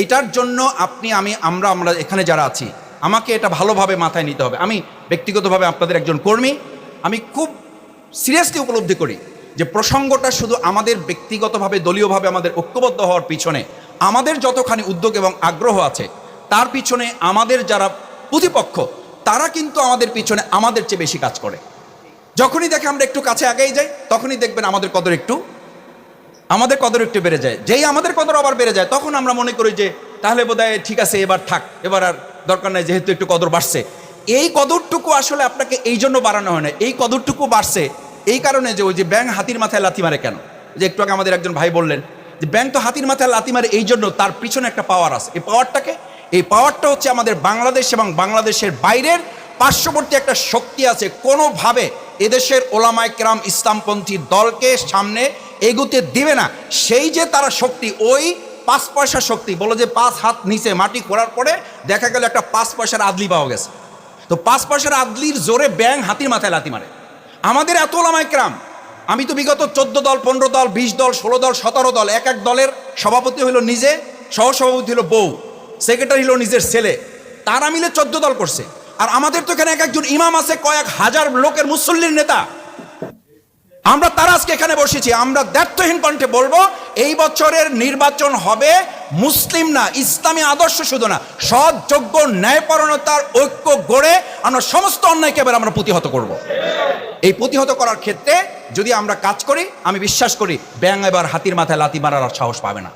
এইটার জন্য আপনি, আমি, আমরা আমরা এখানে যারা আছি, আমাকে এটা ভালোভাবে মাথায় নিতে হবে। আমি ব্যক্তিগতভাবে আপনাদের একজন কর্মী। আমি খুব সিরিয়াসলি উপলব্ধি করি যে প্রসঙ্গটা শুধু আমাদের ব্যক্তিগতভাবে, দলীয়ভাবে আমাদের ঐক্যবদ্ধ হওয়ার পিছনে আমাদের যতখানি উদ্যোগ এবং আগ্রহ আছে, তার পিছনে আমাদের যারা প্রতিপক্ষ, তারা কিন্তু আমাদের পিছনে আমাদের চেয়ে বেশি কাজ করে। যখনই দেখে আমরা একটু কাছে আগেই যাই, তখনই দেখবেন আমাদের কদর একটু আমাদের কদর একটু বেড়ে যায়। যেই আমাদের কদর আবার বেড়ে যায়, তখন আমরা মনে করি যে, তাহলে বোধহয় ঠিক আছে, এবার থাক, এবার আর দরকার নাই, যেহেতু একটু কদর বাড়ছে। এই কদরটুকু আসলে আপনাকে এই জন্য বাড়ানো হয় না। এই কদরটুকু বাড়ছে এই কারণে যে, ওই যে ব্যাং হাতির মাথায় লাথি মারে কেন? যে, একটু আগে আমাদের একজন ভাই বললেন যে ব্যাং তো হাতির মাথায় লাথি মারে এই জন্য তার পিছনে একটা পাওয়ার আছে। এই পাওয়ারটাকে এই পাওয়ারটা হচ্ছে আমাদের বাংলাদেশ এবং বাংলাদেশের বাইরের পার্শ্ববর্তী একটা শক্তি আছে। কোনোভাবে এদেশের ওলামায় কেরাম ইসলামপন্থী দলকে সামনে এগুতে দিবে না। সেই যে তারা শক্তি, ওই পাঁচ পয়সা শক্তি, বলো যে পাঁচ হাত নিচে মাটি খোঁড়ার পরে দেখা গেল একটা পাঁচ পয়সার আদলি পাওয়া গেছে। তো পাঁচ পয়সার আদলির জোরে ব্যাং হাতির মাথায় লাতি মারে। আমাদের এত ওলামায় কেরাম আমি তো বিগত চোদ্দ দল, পনেরো দল, বিশ দল, ষোলো দল, সতেরো দল, এক এক দলের সভাপতি হলো নিজে, সহসভাপতি হলো বউ, সেক্রেটারি হলো নিজের ছেলে, তারা মিলে চোদ্দ দল করছে। আর আমাদের তো এখানে এক একজন ইমাম আছে, কয়েক হাজার লোকের মুসল্লির নেতা। আমরা তারা আজকে এখানে বসেছি। আমরা দ্ব্যর্থহীন কণ্ঠে বলব, এই বছরের নির্বাচন হবে মুসলিম না, ইসলামী আদর্শ শুধু না। সৎ, যোগ্য ন্যায়পরণতার ঐক্য গড়ে আমরা সমস্ত অন্যায়কে এবার আমরা প্রতিহত করব। এই প্রতিহত করার ক্ষেত্রে যদি আমরা কাজ করি, আমি বিশ্বাস করি ব্যাং এবার হাতির মাথায় লাতি মারার সাহস পাবে না।